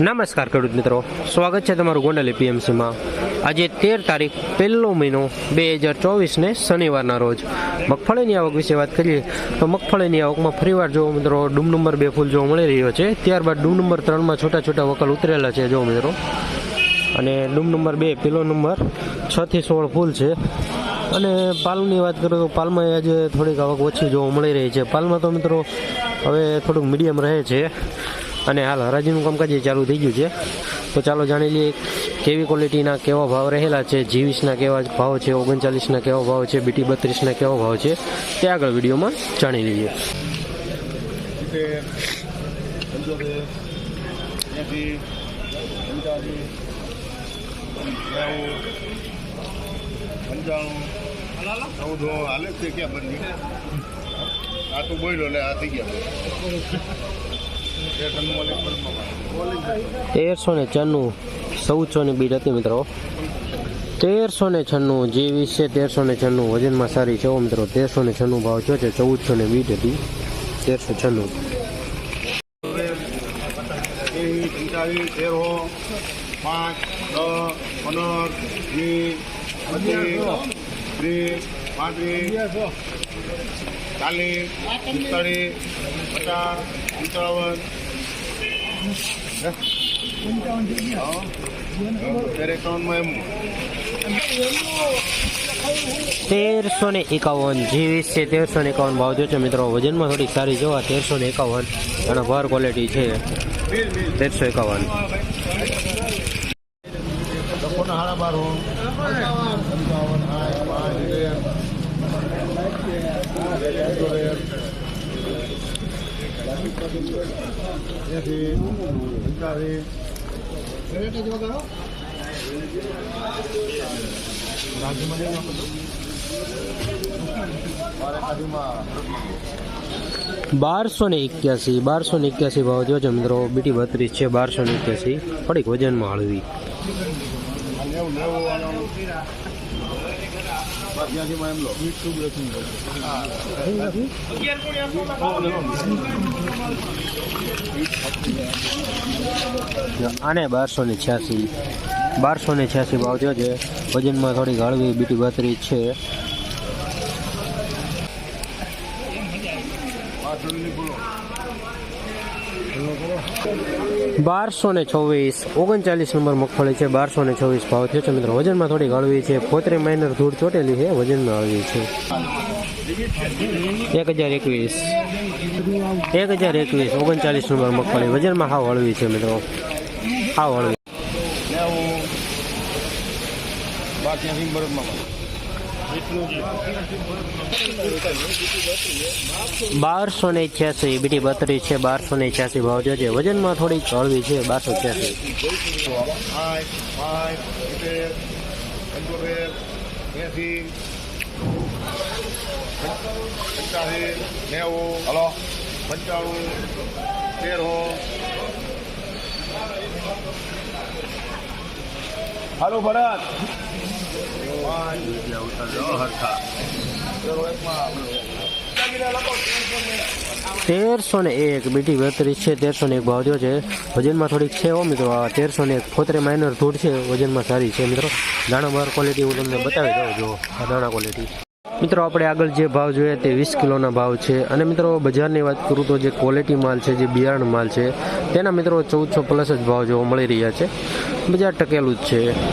નમસ્કાર ખેડૂત મિત્રો. સ્વાગત છે તમારું ગોંડલ એપીએમસીમાં. આજે તેર તારીખ, પહેલો મહિનો બે હજાર ચોવીસને શનિવારના રોજ. મગફળીની આવક વિશે વાત કરીએ, તો મગફળીની આવકમાં ફરીવાર જો મિત્રો, ડૂમ નંબર બે ફૂલ જોવા મળી રહ્યો છે. ત્યારબાદ ડૂમ નંબર ત્રણમાં છોટા છોટા વકલ ઉતરેલા છે જો મિત્રો. અને ડૂમ નંબર બે, પેલો નંબર છથી સોળ ફૂલ છે. અને પાલની વાત કરું તો પાલમાં આજે થોડીક આવક ઓછી જોવા મળી રહી છે. પાલમાં તો મિત્રો, હવે થોડુંક મીડિયમ રહે છે. અને હાલ હરાજીનું કામકાજ એ ચાલુ થઈ ગયું છે. તો ચાલો જાણી લઈએ કેવી ક્વોલિટીના કેવા ભાવ રહેલા છે જીવીસના કેવા ભાવ છે ઓગણચાલીસના કેવા ભાવ છે બીટી બત્રીસના કેવા ભાવ છે, તે આગળ વિડીયોમાં જાણી લઈએ. આ તો બોલ્યો ને આ થઈ ગયા તેરસો ને છન્નું, ચૌદસો ની બીટ હતી મિત્રો. તેરસો ને છન્નું જે વીસ છે, તેરસો ને છન્નું વજનમાં સારી છે મિત્રો. તેરસો ને છન્નું ભાવ થયો છે, ચૌદસો ને બીટ હતી. તેરસો છન્નું. પાંચ ચાલીસ, પિસ્તાળીસ, પચાસ, પંચાવન તેરસો ને એકાવન જીવીસ છે તેરસો ને એકાવન ભાવ જો છે મિત્રો. વજનમાં થોડી સારી જોવા, તેરસો ને એકાવન. અને ભર ક્વોલિટી છે તેરસો એકાવન. હાડા બારસો ને એક્યાસી, બારસો ને એક્યાસી ભાવ જો મિત્રો બીટી બત્રીસ છે, બારસો ને એક્યાસી. થોડીક વજનમાં હળવી. આનો બારસો ને છ્યાસી, બારસો ને છ્યાસી ભાવ થયો છે. વજનમાં થોડીક હળવી બીટી બત્રી છે. બારસો ને છવ્વીસ, ઓગણચાલીસ નંબર મગફળી છે, બારસો ને છવ્વીસ ભાવ થયો છે મિત્રો. વજનમાં થોડીક હળવી છે. પોતરે માઇનર ધૂળ ચોટેલી છે, વજનમાં હળવી છે. એક હજાર એકવીસ, એક હજાર એકવીસ, ઓગણચાલીસ નંબર મગફળી. વજનમાં હાવ હળવી છે મિત્રો. હાવ હળવી નેવું બાર ત્યાંથી બરોબરમાં બારસો ને છ્યાસી, બીટી બત્રીસ છે, બારસો ને છ્યાસી ભાવ જોજે વજનમાં થોડી હળવી છે, બારસો છ્યાસી. નેવું હાલો ભરત. તેરસો ને એક બીટી બત્રીસ છે, તેરસો ને એક ભાવ થયો છે. વજનમાં થોડીક છે હો મિત્રો તેરસો ને એક ફોતરે માઇનર ધૂળ છે, વજનમાં સારી છે મિત્રો. દાણા બાર ક્વોલિટી હું તમને બતાવી દઉં જો આ દાણા ક્વોલિટી મિત્રો, આપણે આગળ જે ભાવ જોઈએ તે વીસ કિલોના ભાવ છે. અને મિત્રો, બજારની વાત કરું તો જે ક્વોલિટી માલ છે, જે બિયારણ માલ છે, તેના મિત્રો ચૌદસો પ્લસ જ ભાવ જોવા મળી રહ્યા છે. બજાર ટકેલું જ છે.